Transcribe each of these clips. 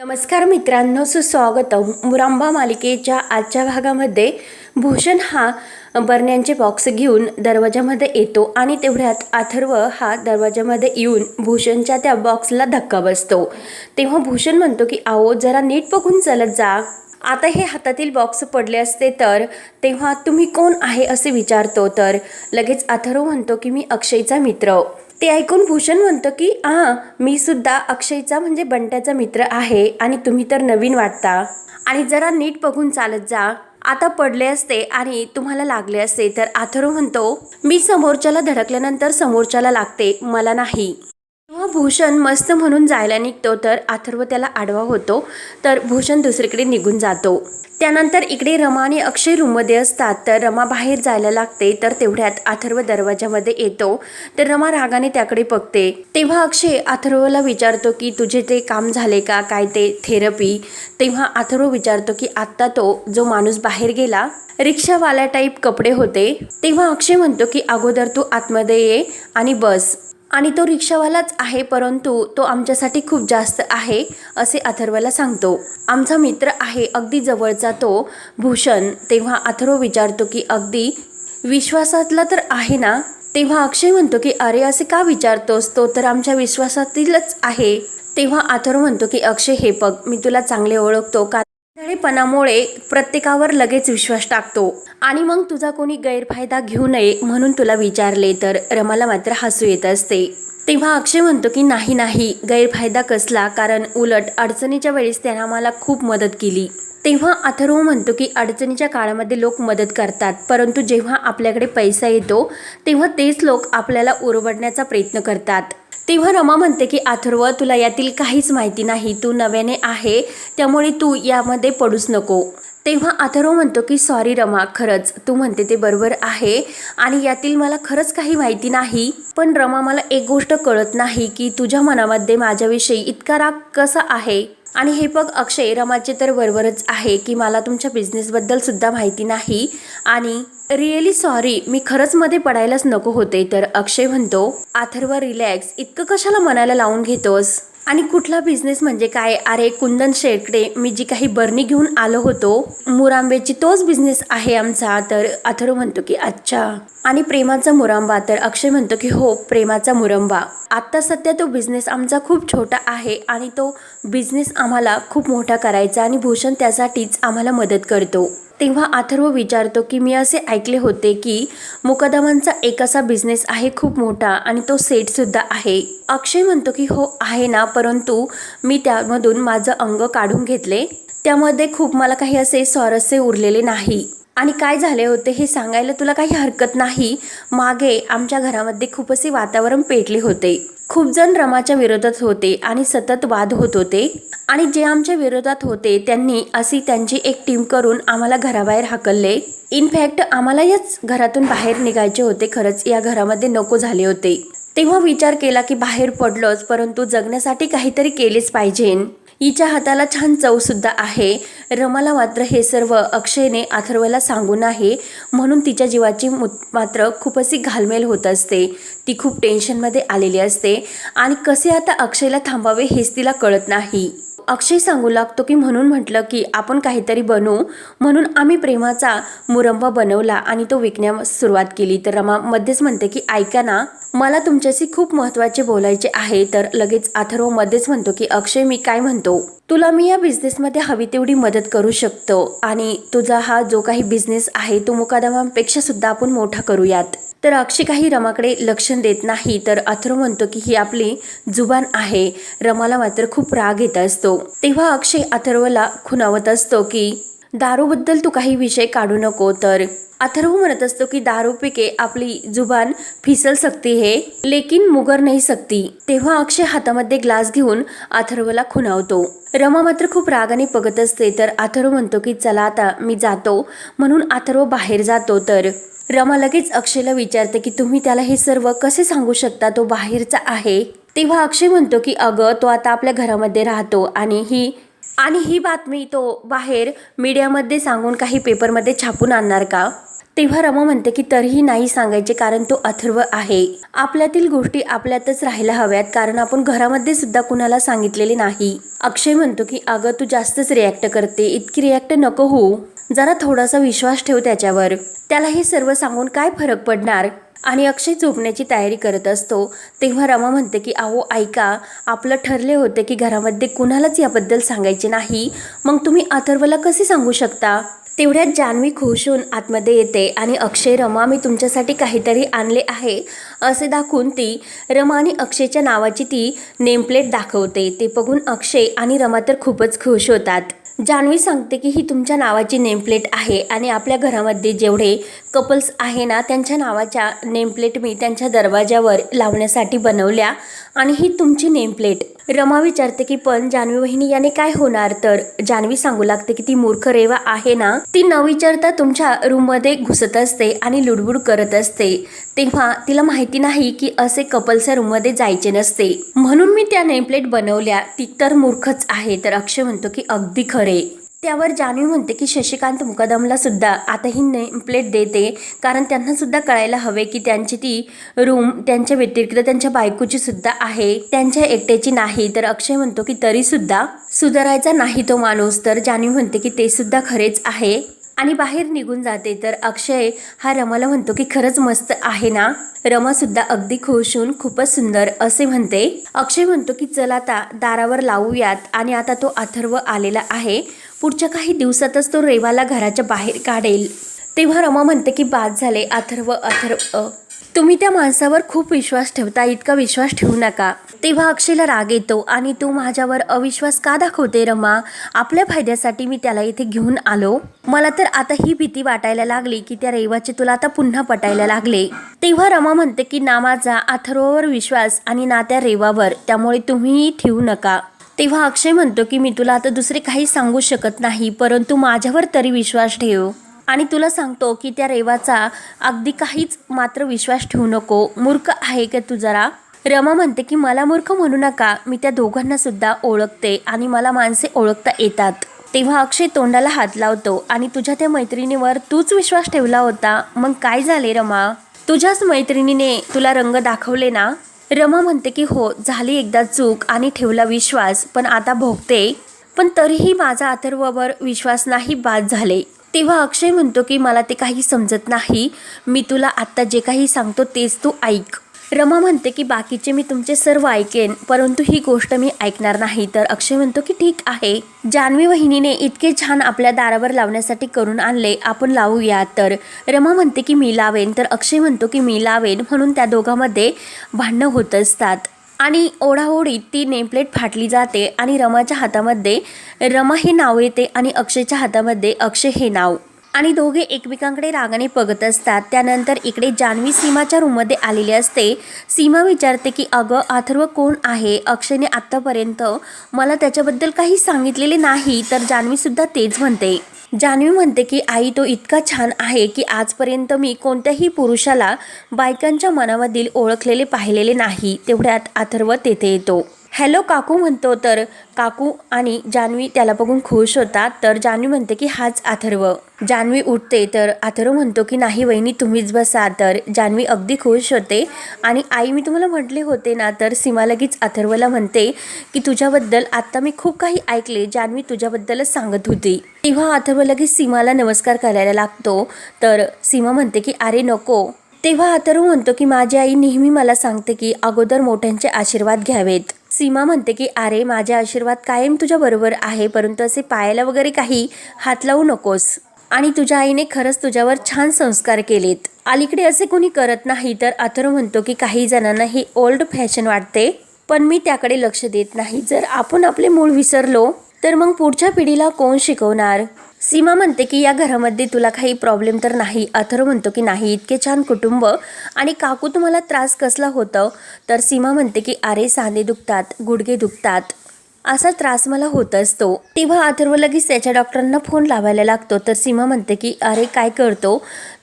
नमस्कार मित्रांनो सुस्वागतम. मुरांबा मालिकेच्या आजच्या भागामध्ये भूषण हा बरण्यांचे बॉक्स घेऊन दरवाजामध्ये येतो आणि तेवढ्यात अथर्व हा दरवाजामध्ये येऊन भूषणच्या त्या बॉक्सला धक्का बसतो. तेव्हा भूषण म्हणतो की आहो जरा नीट बघून चालत जा. आता हे हातातील बॉक्स पडले असते तर तेव्हा तुम्ही कोण आहे असे विचारतो तर? लगेच अथर्व म्हणतो की मी अक्षयचा मित्र. ते ऐकून भूषण म्हणतो की हां मी सुद्धा अक्षयचा म्हणजे बंट्याचा मित्र आहे आणि तुम्ही तर नवीन वाटता. आणि जरा नीट बघून चालत जा. आता पडले असते आणि तुम्हाला लागले असते. तर अथर्व म्हणतो मी समोरच्याला धडकल्यानंतर समोरच्याला लागते मला नाही. भूषण मस्त म्हणून जायला निघतो तर अथर्व त्याला आडवा होतो तर भूषण दुसरीकडे निघून जातो. त्यानंतर इकडे रमा आणि अक्षय रूममध्ये असतात तर रमा बाहेर जायला लागते तर तेवढ्यात अथर्व दरवाजामध्ये येतो तर रमा रागाने त्याकडे बघते. तेव्हा अक्षय अथर्वला विचारतो की तुझे ते काम झाले का? काय ते थेरपी तेव्हा अथर्व विचारतो की आत्ता तो जो माणूस बाहेर गेला रिक्षावाल्या टाईप कपडे होते. तेव्हा अक्षय म्हणतो की अगोदर तू आतमध्ये ये आणि बस. आणि तो रिक्षावालाच आहे परंतु तो आमच्यासाठी खूप जास्त आहे असे अथर्वला सांगतो. आमचा मित्र आहे अगदी जवळचा तो भूषण. तेव्हा अथर्व विचारतो की अगदी विश्वासातला तर आहे ना? तेव्हा अक्षय म्हणतो की अरे असे का विचारतोस? तो तर आमच्या विश्वासातीलच आहे. तेव्हा अथर्व म्हणतो की अक्षय हे बघ मी तुला चांगले ओळखतो का पणामुळे प्रत्येकावर लगेच विश्वास टाकतो. आणि मग तुझा कोणी गैरफायदा घेऊ नये म्हणून तुला विचारले तर रमाला मात्र हसू येत असते. तेव्हा अक्षय म्हणतो की नाही नाही गैरफायदा कसला? कारण उलट अडचणीच्या वेळेस त्यानं मला खूप मदत केली. तेव्हा अथर्व म्हणतो की अडचणीच्या काळामध्ये लोक मदत करतात परंतु जेव्हा आपल्याकडे पैसा येतो तेव्हा तेच लोक आपल्याला उरवडण्याचा प्रयत्न करतात. तेव्हा रमा म्हणते की अथर्व तुला यातील काहीच माहिती नाही. तू नव्याने आहे. त्यामुळे तू यामध्ये पडूच नको. तेव्हा अथर्व म्हणतो की सॉरी रमा खरंच. तू म्हणते ते बरोबर आहे आणि यातील मला खरंच काही माहिती नाही. पण रमा मला एक गोष्ट कळत नाही की तुझ्या मनामध्ये माझ्याविषयी इतका राग कसा आहे? आणि हे बघ अक्षय रमाचे तर बरोबरच आहे की मला तुमच्या बिझनेसबद्दल सुद्धा माहिती नाही. आणि रिअली सॉरी मी खरंच मध्ये पडायलाच नको होते. तर अक्षय म्हणतो अथर्व रिलॅक्स इतकं कशाला मनाला लावून घेतोस? आणि कुठला बिझनेस म्हणजे काय? अरे कुंदन शेकडे मी जी काही बर्नी घेऊन आलो होतो मुरांबेची तोच बिझनेस आहे आमचा. तर अथर्व म्हणतो की अच्छा. आणि प्रेमाचा मुरांबा. तर अक्षय म्हणतो की हो प्रेमाचा मुरंबा. आत्ता सध्या तो बिझनेस आमचा खूप छोटा आहे आणि तो बिझनेस आम्हाला खूप मोठा करायचा आणि भूषण त्यासाठीच आम्हाला मदत करतो. तेव्हा अथर्व विचारतो की मी असे ऐकले होते की मुकदमांचा एक असा बिझनेस आहे खूप मोठा आणि तो सेटसुद्धा आहे. अक्षय म्हणतो की हो आहे ना परंतु मी त्यामधून माझं अंग काढून घेतले. त्यामध्ये खूप मला काही असे स्वारस्य उरलेले नाही. आणि काय झाले होते हे सांगायला तुला काही हरकत नाही. मागे आमच्या घरामध्ये खूप असे वातावरण पेटले होते. खूप जण रमाच्या विरोधात होते आणि सतत वाद होत होते. आणि जे आमच्या विरोधात होते त्यांनी अशी त्यांची एक टीम करून आम्हाला घराबाहेर हाकलले. इनफॅक्ट आम्हाला याच घरातून बाहेर निघायचे होते. खरंच या घरामध्ये नको झाले होते. तेव्हा विचार केला की बाहेर पडलोच परंतु जगण्यासाठी काहीतरी केलेच पाहिजे. हिच्या हाताला छान चवसुद्धा आहे. रमाला मात्र हे सर्व अक्षयने अथर्वला सांगून आहे म्हणून तिच्या जीवाची मात्र खूपच घालमेल होत असते. ती खूप टेन्शनमध्ये आलेली असते. आणि कसे आता अक्षयला थांबावे हेच तिला कळत नाही. अक्षय सांगू लागतो की म्हणून म्हटलं की आपण काहीतरी बनवू म्हणून आम्ही प्रेमाचा मुरंबा बनवला आणि तो विकण्यास सुरुवात केली. तर रमा मध्येच म्हणते की ऐका ना मला तुमच्याशी खूप महत्त्वाचे बोलायचे आहे. तर लगेच अथर्व मध्येच म्हणतो की अक्षय मी काय म्हणतो? तुला मी या बिझनेसमध्ये हवी तेवढी मदत करू शकतो आणि तुझा हा जो काही बिझनेस आहे तो मुकादमांपेक्षा सुद्धा आपण मोठा करूयात. तर अक्षय काही रमाकडे लक्ष देत नाही. तर अथर्व म्हणतो की ही आपली जुबान आहे. रमाला मात्र खूप राग येत असतो. तेव्हा अक्षय अथर्वला खुणावत असतो की दारूबद्दल तू काही विषय काढू नको तर. अथर्व म्हणत असतो की दारू पिके आपली जुबान फिसल सकती हे लेकिन मुगर नाही सकती. तेव्हा अक्षय हातामध्ये ग्लास घेऊन अथर्वला खुणावतो. रमा मात्र खूप रागाने बघत असते तर अथर्व म्हणतो की चला आता मी जातो. म्हणून अथर्व बाहेर जातो तर. रमा लगेच अक्षयला विचारते की तुम्ही त्याला हे सर्व कसे सांगू शकता? तो बाहेरचा आहे. तेव्हा अक्षय म्हणतो की अगं तो आता आपल्या घरामध्ये राहतो आणि ही आणि ही बातमी तो बाहेर मीडियामध्ये सांगून काही पेपरमध्ये छापून आणणार का? तेव्हा रमा म्हणते की तरीही नाही सांगायचे कारण तो अथर्व आहे. आपल्यातील गोष्टी आपल्यातच राहायला हव्यात कारण आपण घरामध्ये सुद्धा कुणाला सांगितलेले नाही. अक्षय म्हणतो की अगं तू जास्तच रिॲक्ट करते. इतकी रिॲक्ट नको होऊ. जरा थोडासा विश्वास ठेव त्याच्यावर. त्याला हे सर्व सांगून काय फरक पडणार? आणि अक्षय झोपण्याची तयारी करत असतो. तेव्हा रमा म्हणते की अहो ऐका. आपलं ठरले होते की घरामध्ये कुणालाच याबद्दल सांगायचे नाही. मग तुम्ही अथर्वला कसे सांगू शकता? तेवढ्यात जान्हवी खुश होऊन आतमध्ये येते आणि अक्षय रमा मी तुमच्यासाठी काहीतरी आणले आहे. असे दाखवून ती रमा आणि अक्षयच्या नावाची ती नेमप्लेट दाखवते. ते बघून अक्षय आणि रमा तर खूपच खुश होतात. जान्हवी सांगते की ही तुमच्या नावाची नेमप्लेट आहे आणि आपल्या घरामध्ये जेवढे कपल्स आहे ना त्यांच्या नावाच्या नेमप्लेट मी त्यांच्या दरवाजावर लावण्यासाठी बनवल्या आणि ही तुमची नेमप्लेट. रमा विचारते की पण जान्हवी वहिनी याने काय होणार? तर जान्हवी सांगू लागते की ती मूर्ख रेवा आहे ना. ती न विचारता तुमच्या रूममध्ये घुसत असते आणि लुडबुड करत असते. तेव्हा तिला माहिती नाही की असे कपल्सच्या रूममध्ये जायचे नसते. म्हणून मी त्या नेमप्लेट बनवल्या. ती तर मूर्खच आहे तर अक्षय म्हणतो की अगदी खरे. त्यावर जान्हवी म्हणते की शशिकांत मुकदमला सुद्धा आता ही प्लेट देते. कारण त्यांना सुद्धा कळायला हवे की त्यांची ती रूम त्यांच्या व्यतिरिक्त त्यांच्या बायकोची सुद्धा आहे. त्यांच्या एकट्याची नाही. तर अक्षय म्हणतो की तरी सुद्धा सुधारायचा नाही तो माणूस. तर जान्हवी म्हणते की ते सुद्धा खरेच आहे. आणि बाहेर निघून जाते. तर अक्षय हा रमाला म्हणतो की खरंच मस्त आहे ना? रमा सुद्धा अगदी खुश होऊन खूपच सुंदर असे म्हणते. अक्षय म्हणतो की चल आता दारावर लावूयात. आणि आता तो अथर्व आलेला आहे. पुढच्या काही दिवसातच तो रेवाला घराच्या बाहेर काढेल. तेव्हा रमा म्हणते की बाद झाले अथर्व अथर्व. तुम्ही त्या माणसावर खूप विश्वास ठेवता इतका विश्वास ठेवू नका. तेव्हा अक्षयला राग येतो आणि तू माझ्यावर अविश्वास का दाखवते रमा? आपल्या फायद्यासाठी मी त्याला इथे घेऊन आलो. मला तर आता ही भीती वाटायला लागली की त्या रेवाचे तुला आता पुन्हा पटायला लागले. तेव्हा रमा म्हणते की ना माझा अथर्ववर विश्वास आणि ना त्या रेवावर त्यामुळे तुम्ही ठेवू नका. तेव्हा अक्षय म्हणतो की मी तुला आता दुसरे काही सांगू शकत नाही परंतु माझ्यावर तरी विश्वास ठेव. आणि तुला सांगतो की त्या रेवाचा अगदी काहीच मात्र विश्वास ठेवू नको. मूर्ख आहे का तू जरा? रमा म्हणते की मला मूर्ख म्हणू नका. मी त्या दोघांना सुद्धा ओळखते आणि मला माणसे ओळखता येतात. तेव्हा अक्षय तोंडाला हात लावतो आणि तुझ्या त्या मैत्रिणीवर तूच विश्वास ठेवला होता. मग काय झाले रमा? तुझ्याच मैत्रिणीने तुला रंग दाखवले ना? रमा म्हणते की हो झाली एकदा चूक आणि ठेवला विश्वास पण आता भोगते. पण तरीही माझा अथर्ववर विश्वास नाही बाद झाले. तेव्हा अक्षय म्हणतो की मला ते काही समजत नाही. मी तुला आत्ता जे काही सांगतो तेच तू ऐक. रमा म्हणते की बाकीचे मी तुमचे सर्व ऐकेन परंतु ही गोष्ट मी ऐकणार नाही. तर अक्षय म्हणतो की ठीक आहे. जान्हवी वहिनीने इतके छान आपल्या दारावर लावण्यासाठी करून आणले. आपण लावूया. तर रमा म्हणते की मी लावेन. तर अक्षय म्हणतो की मी लावेन. म्हणून त्या दोघांमध्ये भांडणं होत असतात. आणि ओढाओढीत ती नेमप्लेट फाटली जाते आणि रमाच्या हातामध्ये रमा हे नाव येते आणि अक्षयच्या हातामध्ये अक्षय हे नाव. आणि दोघे एकमेकांकडे रागाने बघत असतात. त्यानंतर इकडे जान्हवी सीमाच्या रूममध्ये आलेली असते. सीमा विचारते की अगं अथर्व कोण आहे? अक्षयने आत्तापर्यंत मला त्याच्याबद्दल काही सांगितलेले नाही तर जान्हवीसुद्धा तेच म्हणते. जान्हवी म्हणते की आई तो इतका छान आहे की आजपर्यंत मी कोणत्याही पुरुषाला बायकांच्या मनामधील ओळखलेले पाहिलेले नाही. तेवढ्यात अथर्व तेथे येतो. हॅलो काकू म्हणतो. तर काकू आणि जान्हवी त्याला बघून खुश होतात. तर जान्हवी म्हणते की हाच अथर्व. जान्हवी उठते तर अथर्व म्हणतो की नाही वहिनी तुम्हीच बसा. तर जान्हवी अगदी खुश होते. आणि आई मी तुम्हाला म्हटले होते ना तर सीमा लगेच अथर्वला म्हणते की तुझ्याबद्दल आत्ता मी खूप काही ऐकले. जान्हवी तुझ्याबद्दलच सांगत होती. तेव्हा अथर्व लगेच सीमाला नमस्कार करायला लागतो. तर सीमा म्हणते की अरे नको. तेव्हा अथर्व म्हणतो की माझी आई नेहमी मला सांगते की अगोदर मोठ्यांचे आशीर्वाद घ्यावेत. सीमा म्हणते की अरे माझे आशीर्वाद कायम तुझ्या बरोबर आहे परंतु असे पायाला वगैरे काही हात लावू नकोस. आणि तुझ्या आईने खरंच तुझ्यावर छान संस्कार केलेत. अलीकडे असे कोणी करत नाही तर अथर्व म्हणतो की काही जणांना ही ओल्ड फॅशन वाटते पण मी त्याकडे लक्ष देत नाही. जर आपण आपले मूळ विसरलो तर मग पुढच्या पिढीला कोण शिकवणार? सीमा म्हणते की या घरामध्ये तुला काही प्रॉब्लेम तर नाही. अथर्व म्हणतो की नाही इतके छान कुटुंब आणि काकू तुम्हाला त्रास कसला होतं? तर सीमा म्हणते की अरे सांधे दुखतात गुडघे दुखतात. असा त्रास मला होत असतो. तेव्हा अथर्व लगेच त्याच्या डॉक्टरांना फोन लावायला लागतो. तर सीमा म्हणते की अरे काय करतो?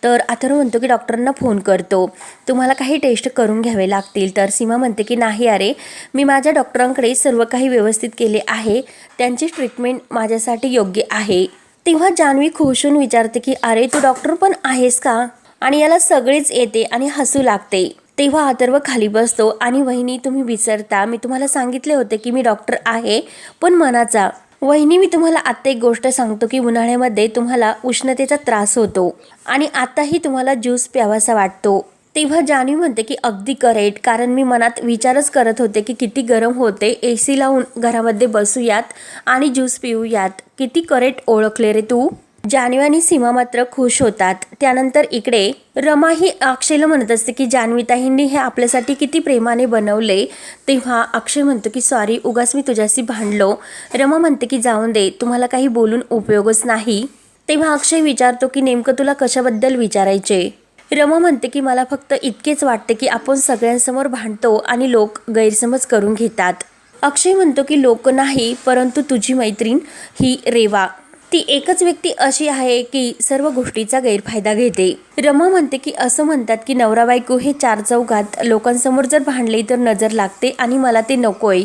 तर अथर्व म्हणतो की डॉक्टरांना फोन करतो. तुम्हाला काही टेस्ट करून घ्यावे लागतील. तर सीमा म्हणते की नाही अरे मी माझ्या डॉक्टरांकडे सर्व काही व्यवस्थित केले आहे. त्यांची ट्रीटमेंट माझ्यासाठी योग्य आहे. तेव्हा जान्हवी खुश होऊन विचारते की अरे तू डॉक्टर पण आहेस का? आणि याला सगळेच येते आणि हसू लागते. तेव्हा अथर्व खाली बसतो आणि वहिनी तुम्ही विसरता. मी तुम्हाला सांगितले होते की मी डॉक्टर आहे पण मनाचा वहिनी मी तुम्हाला आत्ता एक गोष्ट सांगतो की उन्हाळ्यामध्ये तुम्हाला उष्णतेचा त्रास होतो आणि आताही तुम्हाला ज्यूस प्यावासा वाटतो. तेव्हा जानवी म्हणते की अगदी करेक्ट कारण मी मनात विचारच करत होते की किती गरम होते ए सी लावून घरामध्ये बसूयात आणि ज्यूस पिऊयात. किती करेक्ट ओळखले रे तू. जान्हवी आणि सीमा मात्र खुश होतात. त्यानंतर इकडे रमा ही अक्षयला म्हणत असते की जान्हवीताईंनी हे आपल्यासाठी किती प्रेमाने बनवले. तेव्हा अक्षय म्हणतो की सॉरी उगाच मी तुझ्याशी भांडलो. रमा म्हणते की जाऊन दे तुम्हाला काही बोलून उपयोगच नाही. तेव्हा अक्षय विचारतो की नेमकं तुला कशाबद्दल विचारायचे? रमा म्हणते की मला फक्त इतकेच वाटते की आपण सगळ्यांसमोर भांडतो आणि लोक गैरसमज करून घेतात. अक्षय म्हणतो की लोक नाही परंतु तुझी मैत्रीण ही रेवा. ती एकच व्यक्ती अशी आहे की सर्व गोष्टीचा गैरफायदा घेते. रमा म्हणते की असं म्हणतात की नवरा बायको हे चार चौघात लोकांसमोर जर भांडले तर नजर लागते आणि मला ते नकोय.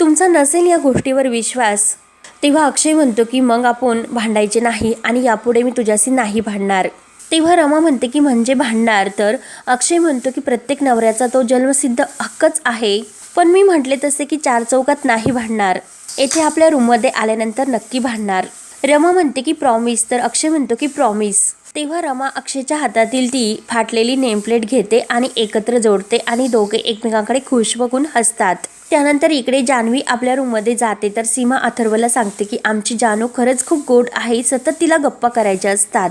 तुमचा नसेल या गोष्टीवर विश्वास. तेव्हा अक्षय म्हणतो की मग आपण भांडायचे नाही आणि यापुढे मी तुझ्याशी नाही भांडणार. तेव्हा रमा म्हणते की म्हणजे भांडणार तर अक्षय म्हणतो की प्रत्येक नवऱ्याचा तो जन्मसिद्ध हक्कच आहे. पण मी म्हटले तसे की चार चौकात नाही भांडणार. येथे आपल्या रूममध्ये आल्यानंतर नक्की भांडणार. रमा म्हणते की प्रॉमिस. तर अक्षय म्हणतो की प्रॉमिस. तेव्हा रमा अक्षयच्या हातातील ती फाटलेली नेमप्लेट घेते आणि एकत्र जोडते आणि दोघे एकमेकांकडे खुश बघून हसतात. त्यानंतर इकडे जान्हवी आपल्या रूममध्ये जाते. तर सीमा अथर्वला सांगते की आमची जानू खरंच खूप गोड आहे सतत तिला गप्पा करायच्या असतात.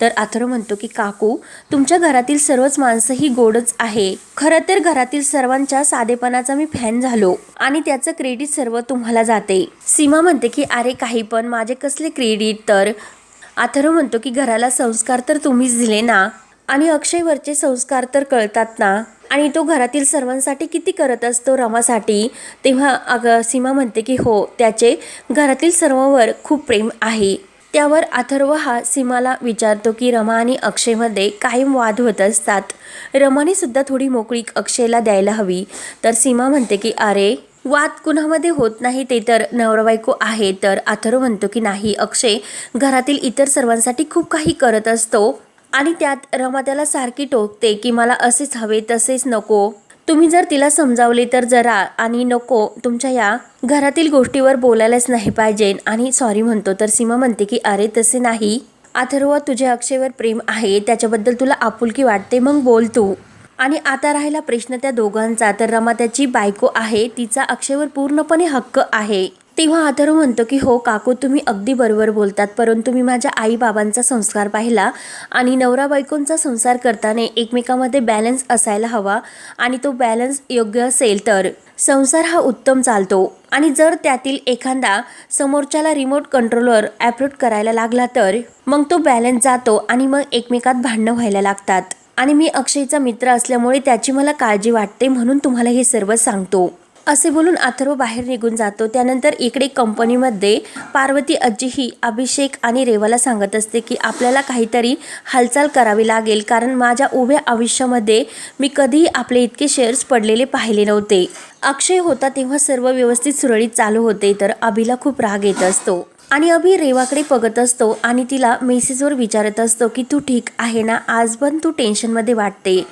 तर अथर्व म्हणतो की काकू तुमच्या घरातील सर्वच माणसं ही गोडच आहे. खरं तर घरातील सर्वांच्या साधेपणाचा मी फॅन झालो आणि त्याचं क्रेडिट सर्व तुम्हाला जाते. सीमा म्हणते की अरे काही पण माझे कसले क्रेडिट तर अथर्व म्हणतो की घराला संस्कार तर तुम्हीच दिले ना आणि अक्षयवरचे संस्कार तर कळतात ना. आणि तो घरातील सर्वांसाठी किती करत असतो रमासाठी? तेव्हा अग सीमा म्हणते की हो त्याचे घरातील सर्वांवर खूप प्रेम आहे. त्यावर अथर्व हा सीमाला विचारतो की रमा आणि अक्षयमध्ये कायम वाद होत असतात. रमाने सुद्धा थोडी मोकळीक अक्षयला द्यायला हवी. तर सीमा म्हणते की अरे वाद कुणामध्ये होत नाही ते तर नवरबायको आहे. तर अथर्व म्हणतो की नाही अक्षय घरातील इतर सर्वांसाठी खूप काही करत असतो. आणि त्यात रमा त्याला सारखी टोकते की मला असेच हवे तसेच नको. तुम्ही जर तिला समजावले तर जरा आणि नको तुमच्या या घरातील गोष्टीवर बोलायलाच नाही पाहिजे. आणि सॉरी म्हणतो तर सीमा म्हणते की अरे तसे नाही. अथर्व तुझ्या अक्षयवर प्रेम आहे. त्याच्याबद्दल तुला आपुलकी वाटते. मग बोल तू. आणि आता राहिला प्रश्न त्या दोघांचा. तर रमा त्याची बायको आहे. तिचा अक्षयवर पूर्णपणे हक्क आहे. तेव्हा आदर म्हणतो की हो काकू तुम्ही अगदी बरोबर बोलतात. परंतु मी माझ्या आईबाबांचा संस्कार पाहिला आणि नवरा बायकोंचा संसार करताना एकमेकामध्ये बॅलन्स असायला हवा आणि तो बॅलन्स योग्य असेल तर संसार हा उत्तम चालतो. आणि जर त्यातील एखादा समोरच्याला रिमोट कंट्रोलर ॲप्रोट करायला लागला तर मग तो बॅलन्स जातो आणि मग एकमेकात भांडणं व्हायला लागतात. आणि मी अक्षयचा मित्र असल्यामुळे त्याची मला काळजी वाटते म्हणून तुम्हाला हे सर्व सांगतो. असे बोलून अथर्व बाहेर निघून जातो. त्यानंतर इकडे कंपनीमध्ये पार्वती आजी ही अभिषेक आणि रेवाला सांगत असते की आपल्याला काहीतरी हालचाल करावी लागेल कारण माझ्या उभ्या आयुष्यामध्ये मी कधीही आपले इतके शेअर्स पडलेले पाहिले नव्हते. अक्षय होता तेव्हा सर्व व्यवस्थित सुरळीत चालू होते तर अभिला खूप राग येत असतो. आणि अभि रेवाकडे बघत असतो आणि तिला मेसेजवर विचारत असतो की तू ठीक आहे ना? आज पण तू टेन्शनमध्ये वाटते.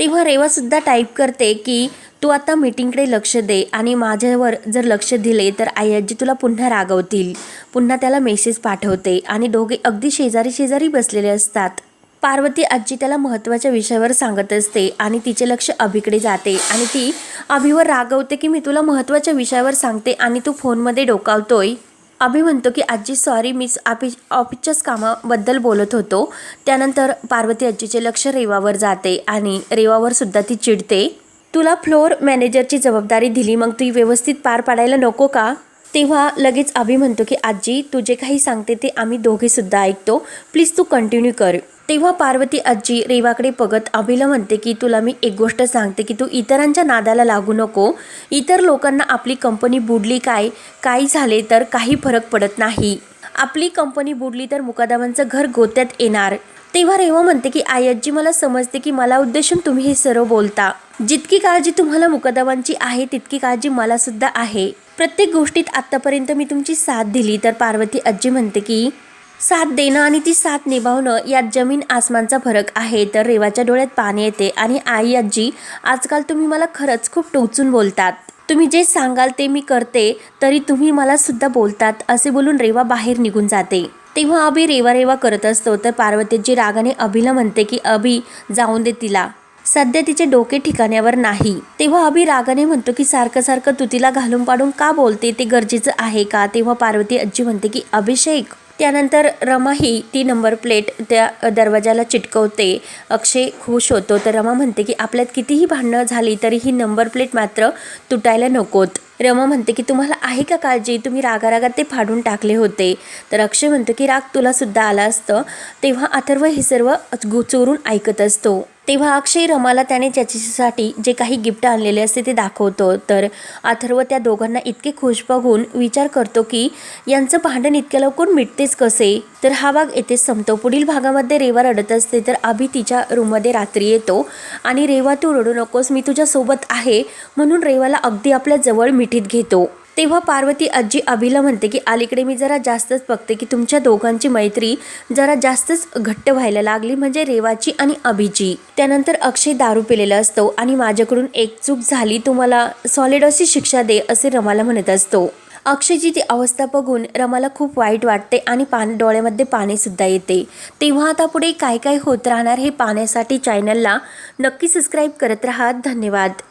तेव्हा रेवासुद्धा टाईप करते की तू आता मीटिंगकडे लक्ष दे आणि माझ्यावर जर लक्ष दिले तर आई आजी तुला पुन्हा रागवतील. पुन्हा त्याला मेसेज पाठवते. आणि दोघे अगदी शेजारी शेजारी बसलेले असतात. पार्वती आजी त्याला महत्त्वाच्या विषयावर सांगत असते आणि तिचे लक्ष अभिकडे जाते आणि ती अभिवर रागवते की मी तुला महत्त्वाच्या विषयावर सांगते आणि तू फोनमध्ये डोकावतोय. अभि म्हणतो की आजी सॉरी मीच ऑफिस ऑफिसच्याच कामाबद्दल बोलत होतो. त्यानंतर पार्वती आजीचे लक्ष रेवावर जाते आणि रेवावर सुद्धा ती चिडते. तुला फ्लोअर मॅनेजरची जबाबदारी दिली मग ती व्यवस्थित पार पाडायला नको का? तेव्हा लगेच अभि म्हणतो की आजी तू जे काही सांगते ते आम्ही दोघेसुद्धा ऐकतो. प्लीज तू कंटिन्यू कर. तेव्हा पार्वती आजी रेवाकडे बघत अभिला म्हणते की तुला मी एक गोष्ट सांगते की तू इतरांच्या नादाला लागू नको. इतर लोकांना आपली कंपनी बुडली काय? काय झाले तर काही फरक पडत नाही. आपली कंपनी बुडली तर मुकादामांचं घर गोत्यात येणार. तेव्हा रेवा म्हणते की आई आजी मला समजते की मला उद्देशून तुम्ही हे सर्व बोलता. जितकी काळजी तुम्हाला मुकदमांची आहे तितकी काळजी मला सुद्धा आहे. प्रत्येक गोष्टीत आत्तापर्यंत मी तुमची साथ दिली. तर पार्वती आजी म्हणते की साथ देणं आणि ती साथ निभावणं यात जमीन आसमानचा फरक आहे. तर रेवाच्या डोळ्यात पाणी येते आणि आई आजी आजकाल तुम्ही मला खरंच खूप टोचून बोलतात. तुम्ही जे सांगाल ते मी करते तरी तुम्ही मला सुद्धा बोलतात असे बोलून रेवा बाहेर निघून जाते. तेव्हा अभि रेवा रेवा करत असतो तर पार्वतीची रागाने अभिला म्हणते की अभि जाऊन दे तिला. सध्या तिचे डोके ठिकाण्यावर नाही. तेव्हा अभि रागाने म्हणतो की सारखं सारखं तू तिला घालून पाडून का बोलते? ते गरजेचं आहे का? तेव्हा पार्वती आजी म्हणते की अभिषेक त्यानंतर रमा ही ती नंबर प्लेट त्या दरवाजाला चिटकवते. अक्षय खुश होतो. तर रमा म्हणते की आपल्यात कितीही भांडणं झाली तरी ही नंबर प्लेट मात्र तुटायला नकोत. रमा म्हणते की तुम्हाला आहे का काळजी? तुम्ही रागारागात ते फाडून टाकले होते. तर अक्षय म्हणतो की राग तुलासुद्धा आला असतं. तेव्हा अथर्व हे सर्व चोरून ऐकत असतो. तेव्हा अक्षय रमाला त्याने त्याच्यासाठी जे काही गिफ्ट आणलेले असते ते दाखवतो. तर अथर्व त्या दोघांना इतके खुश बघून विचार करतो की यांचं भांडण इतक्या लवकर मिटतेच कसे? तर हा भाग येथेच संपतो. पुढील भागामध्ये रेवा रडत असते तर अभि तिच्या रूममध्ये रात्री येतो. आणि रेवा तू रडू नकोस मी तुझ्यासोबत आहे. म्हणून रेवाला अगदी आपल्या जवळ मिठीत घेतो. तेव्हा पार्वती आजी अभिला म्हणते की अलीकडे मी जरा जास्तच बघते की तुमच्या दोघांची मैत्री जरा जास्तच घट्ट व्हायला लागली म्हणजे रेवाची आणि अभिची. त्यानंतर अक्षय दारू पिलेला असतो आणि माझ्याकडून एक चूक झाली तुम्हाला सॉलिड अशी शिक्षा दे असे रमाला म्हणत असतो. अक्षयची ती अवस्था बघून रमाला खूप वाईट वाटते आणि पाणी डोळ्यामध्ये पाणीसुद्धा येते. तेव्हा आता पुढे काय काय होत राहणार हे पाहण्यासाठी चॅनलला नक्की सबस्क्राईब करत राहा. धन्यवाद.